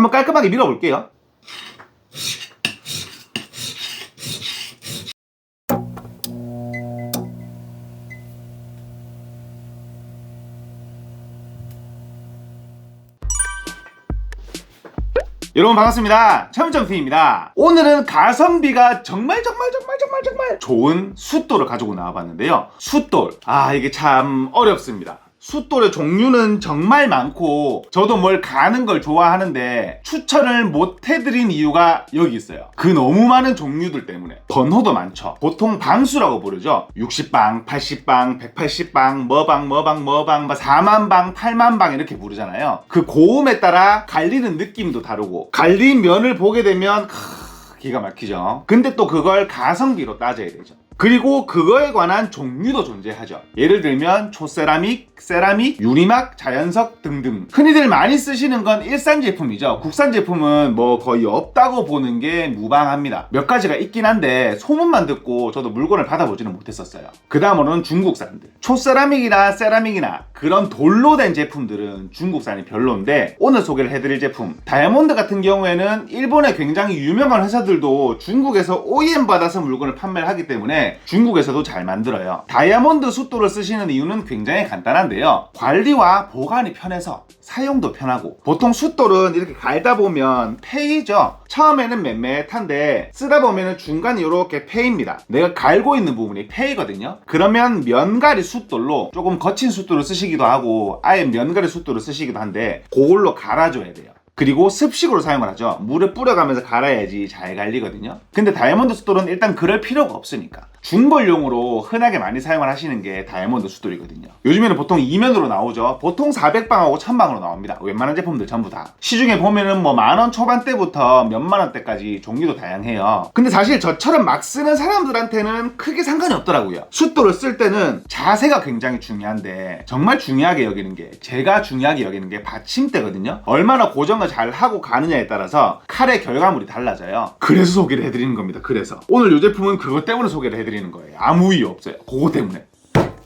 한번 깔끔하게 밀어볼게요. 여러분 반갑습니다. 천점팀입니다. 오늘은 가성비가 정말 정말 정말 정말 정말 좋은 숫돌을 가지고 나와봤는데요. 숫돌. 아 이게 참 어렵습니다. 숫돌의 종류는 정말 많고 저도 뭘 가는 걸 좋아하는데 추천을 못 해드린 이유가 여기 있어요. 그 너무 많은 종류들 때문에 번호도 많죠. 보통 방수라고 부르죠. 60방, 80방, 180방, 뭐방, 뭐방, 뭐방, 뭐 4만방, 8만방 이렇게 부르잖아요. 그 고음에 따라 갈리는 느낌도 다르고 갈린 면을 보게 되면 크, 기가 막히죠. 근데 또 그걸 가성비로 따져야 되죠. 그리고 그거에 관한 종류도 존재하죠. 예를 들면 초세라믹, 세라믹, 유리막, 자연석 등등. 흔히들 많이 쓰시는 건 일산 제품이죠. 국산 제품은 뭐 거의 없다고 보는 게 무방합니다. 몇 가지가 있긴 한데 소문만 듣고 저도 물건을 받아보지는 못했었어요. 그 다음으로는 중국산들. 초세라믹이나 세라믹이나 그런 돌로 된 제품들은 중국산이 별론데 오늘 소개를 해드릴 제품 다이아몬드 같은 경우에는 일본의 굉장히 유명한 회사들도 중국에서 OEM 받아서 물건을 판매를 하기 때문에 중국에서도 잘 만들어요. 다이아몬드 숫돌을 쓰시는 이유는 굉장히 간단한데요. 관리와 보관이 편해서 사용도 편하고 보통 숫돌은 이렇게 갈다 보면 페이죠. 처음에는 맴매탄데 쓰다 보면 중간에 이렇게 페입니다. 내가 갈고 있는 부분이 페이거든요. 그러면 면가리 숫돌로 조금 거친 숫돌을 쓰시기도 하고 아예 면가리 숫돌을 쓰시기도 한데 그걸로 갈아줘야 돼요. 그리고 습식으로 사용을 하죠. 물에 뿌려가면서 갈아야지 잘 갈리거든요. 근데 다이아몬드 숫돌은 일단 그럴 필요가 없으니까. 중벌용으로 흔하게 많이 사용을 하시는 게 다이아몬드 숫돌이거든요. 요즘에는 보통 2면으로 나오죠. 보통 400방하고 1000방으로 나옵니다. 웬만한 제품들 전부 다. 시중에 보면은 뭐 만원 초반대부터 몇만 원대까지 종류도 다양해요. 근데 사실 저처럼 막 쓰는 사람들한테는 크게 상관이 없더라고요. 숫돌을 쓸 때는 자세가 굉장히 중요한데 정말 중요하게 여기는 게 제가 중요하게 여기는 게 받침대거든요. 얼마나 고정을 잘 하고 가느냐에 따라서 칼의 결과물이 달라져요. 그래서 소개를 해드리는 겁니다. 그래서 오늘 이 제품은 그것 때문에 소개를 해드리는 거예요. 아무 이유 없어요. 그거 때문에.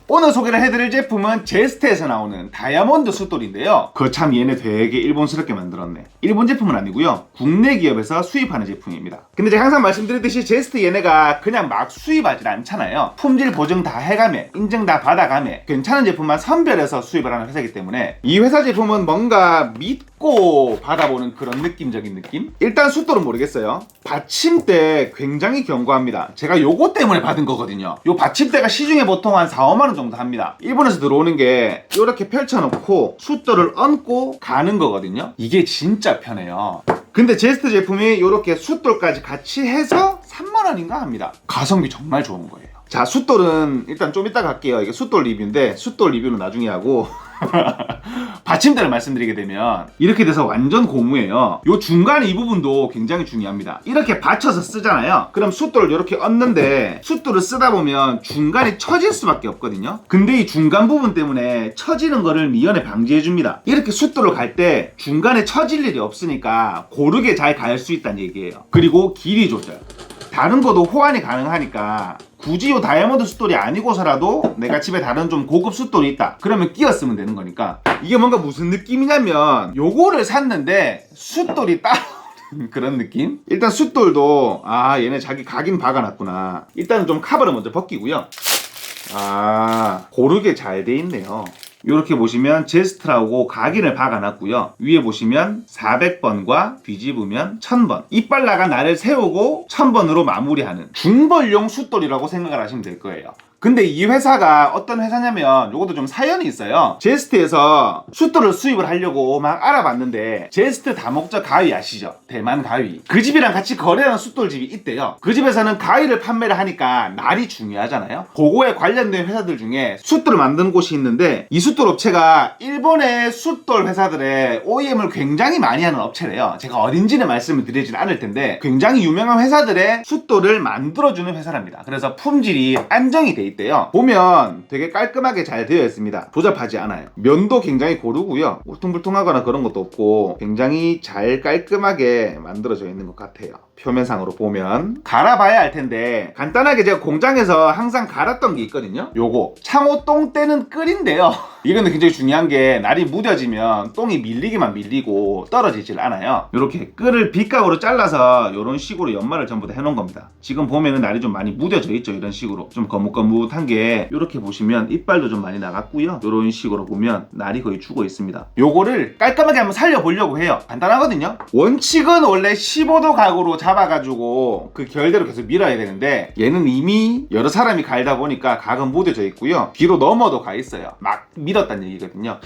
오늘 소개를 해드릴 제품은 제스트에서 나오는 다이아몬드 숫돌인데요. 그거 참 얘네 되게 일본스럽게 만들었네. 일본 제품은 아니고요. 국내 기업에서 수입하는 제품입니다. 근데 제가 항상 말씀드렸듯이 제스트 얘네가 그냥 막 수입하지 않잖아요. 품질 보증 다 해가며 인증 다 받아가며 괜찮은 제품만 선별해서 수입을 하는 회사이기 때문에 이 회사 제품은 뭔가 믿고 받아보는 그런 느낌적인 느낌? 일단 숫돌은 모르겠어요. 받침대 굉장히 견고합니다. 제가 요거 때문에 받은 거거든요. 요 받침대가 시중에 보통 한 4, 5 만원 정도 합니다. 일본에서 들어오는 게 이렇게 펼쳐놓고 숫돌을 얹고 가는 거거든요. 이게 진짜 편해요. 근데 제스트 제품이 이렇게 숫돌까지 같이 해서 3만 원인가 합니다. 가성비 정말 좋은 거예요. 자, 숫돌은 일단 좀 이따 갈게요. 이게 숫돌 리뷰인데 숫돌 리뷰는 나중에 하고 받침대를 말씀드리게 되면 이렇게 돼서 완전 고무예요. 요 중간 이 부분도 굉장히 중요합니다. 이렇게 받쳐서 쓰잖아요. 그럼 숫돌을 이렇게 얹는데 숫돌을 쓰다 보면 중간이 처질 수밖에 없거든요. 근데 이 중간 부분 때문에 처지는 거를 미연에 방지해 줍니다. 이렇게 숫돌을 갈 때 중간에 처질 일이 없으니까 고르게 잘 갈 수 있다는 얘기예요. 그리고 길이 조절. 다른 것도 호환이 가능하니까 굳이 요 다이아몬드 숫돌이 아니고서라도 내가 집에 다른 좀 고급 숫돌이 있다. 그러면 끼워 쓰면 되는 거니까. 이게 뭔가 무슨 느낌이냐면 요거를 샀는데 숫돌이 따로 그런 느낌? 일단 숫돌도 아 얘네 자기 각인 박아놨구나. 일단은 좀 카바를 먼저 벗기고요. 아 고르게 잘 돼 있네요 이렇게 보시면 제스트라고 각인을 박아놨고요. 위에 보시면 400번과 뒤집으면 1000번. 이빨 나간 날을 세우고 1000번으로 마무리하는 중벌용 숫돌이라고 생각을 하시면 될 거예요. 근데 이 회사가 어떤 회사냐면 요것도 좀 사연이 있어요. 제스트에서 숫돌을 수입을 하려고 막 알아봤는데 제스트 다목적 가위 아시죠? 대만 가위. 그 집이랑 같이 거래하는 숫돌 집이 있대요. 그 집에서는 가위를 판매를 하니까 날이 중요하잖아요. 그거에 관련된 회사들 중에 숫돌을 만드는 곳이 있는데 이 숫돌 업체가 일본의 숫돌 회사들의 OEM을 굉장히 많이 하는 업체래요. 제가 어딘지는 말씀을 드리진 않을 텐데 굉장히 유명한 회사들의 숫돌을 만들어주는 회사랍니다. 그래서 품질이 안정이 돼 있대요. 있대요. 보면 되게 깔끔하게 잘 되어 있습니다. 조잡하지 않아요. 면도 굉장히 고르고요. 울퉁불퉁하거나 그런 것도 없고 굉장히 잘 깔끔하게 만들어져 있는 것 같아요. 표면상으로 보면 갈아봐야 할 텐데 간단하게 제가 공장에서 항상 갈았던 게 있거든요 요거 창호 똥 떼는 끓인데요 이거는 굉장히 중요한 게 날이 무뎌지면 똥이 밀리기만 밀리고 떨어지질 않아요. 이렇게 끓을 빗각으로 잘라서 이런 식으로 연말을 전부 다 해놓은 겁니다. 지금 보면은 날이 좀 많이 무뎌져 있죠 이런 식으로. 좀 거뭇거뭇한 게 이렇게 보시면 이빨도 좀 많이 나갔고요. 이런 식으로 보면 날이 거의 죽어 있습니다. 요거를 깔끔하게 한번 살려보려고 해요. 간단하거든요. 원칙은 원래 15도 각으로 잡아가지고 그 결대로 계속 밀어야 되는데 얘는 이미 여러 사람이 갈다 보니까 각은 무뎌져 있고요. 뒤로 넘어도 가 있어요. 막 밀 었다는 얘기거든요.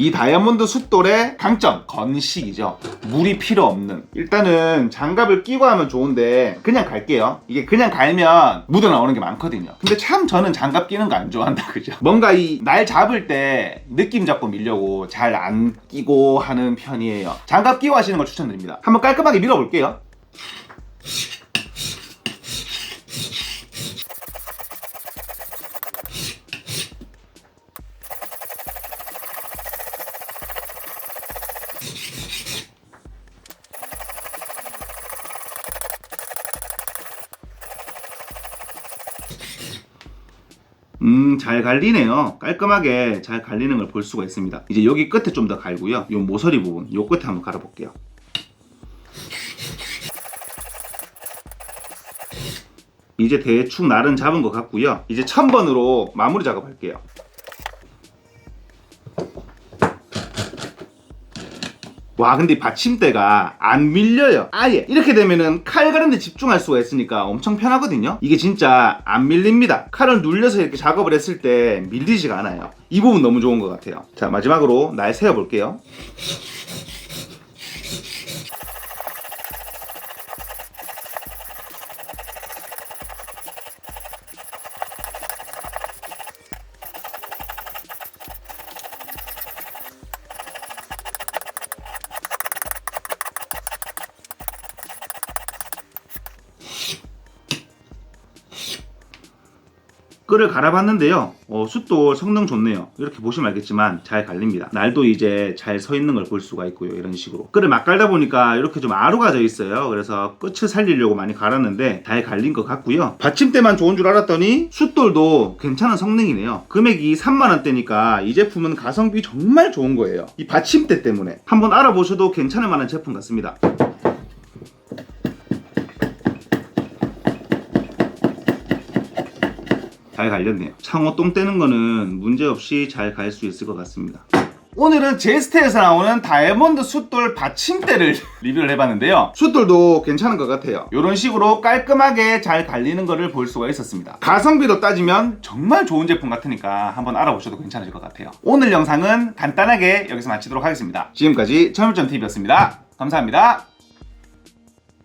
이 다이아몬드 숫돌의 강점 건식이죠. 물이 필요 없는. 일단은 장갑을 끼고 하면 좋은데 그냥 갈게요. 이게 그냥 갈면 묻어 나오는 게 많거든요. 근데 참 저는 장갑 끼는 거 안 좋아한다 그죠? 뭔가 이 날 잡을 때 느낌 잡고 밀려고 잘 안 끼고 하는 편이에요. 장갑 끼고 하시는 걸 추천드립니다. 한번 깔끔하게 밀어볼게요 음, 잘 갈리네요. 깔끔하게 잘 갈리는 걸 볼 수가 있습니다. 이제 여기 끝에 좀 더 갈고요. 요 모서리 부분, 요 끝에 한번 갈아볼게요. 이제 대충 날은 잡은 것 같고요. 이제 1000번으로 마무리 작업할게요. 와 근데 이 받침대가 안 밀려요. 아예. 이렇게 되면은 칼 가는데 집중할 수가 있으니까 엄청 편하거든요. 이게 진짜 안 밀립니다. 칼을 눌려서 이렇게 작업을 했을 때 밀리지가 않아요. 이 부분 너무 좋은 것 같아요. 자 마지막으로 날 세워 볼게요 끈을 갈아봤는데요. 어, 숯도 성능 좋네요. 이렇게 보시면 알겠지만 잘 갈립니다. 날도 이제 잘 서 있는 걸 볼 수가 있고요. 이런 식으로. 끈을 막 갈다 보니까 이렇게 좀 아루가 져 있어요. 그래서 끝을 살리려고 많이 갈았는데 잘 갈린 것 같고요. 받침대만 좋은 줄 알았더니 숯돌도 괜찮은 성능이네요. 금액이 3만원대니까 이 제품은 가성비 정말 좋은 거예요. 이 받침대 때문에. 한번 알아보셔도 괜찮을 만한 제품 같습니다 잘 갈렸네요. 창호 똥 떼는 거는 문제없이 잘 갈 수 있을 것 같습니다. 오늘은 제스트에서 나오는 다이아몬드 숫돌 받침대를 리뷰를 해봤는데요. 숫돌도 괜찮은 것 같아요. 이런 식으로 깔끔하게 잘 갈리는 거를 볼 수가 있었습니다. 가성비로 따지면 정말 좋은 제품 같으니까 한번 알아보셔도 괜찮을 것 같아요. 오늘 영상은 간단하게 여기서 마치도록 하겠습니다. 지금까지 철물점TV였습니다. 감사합니다.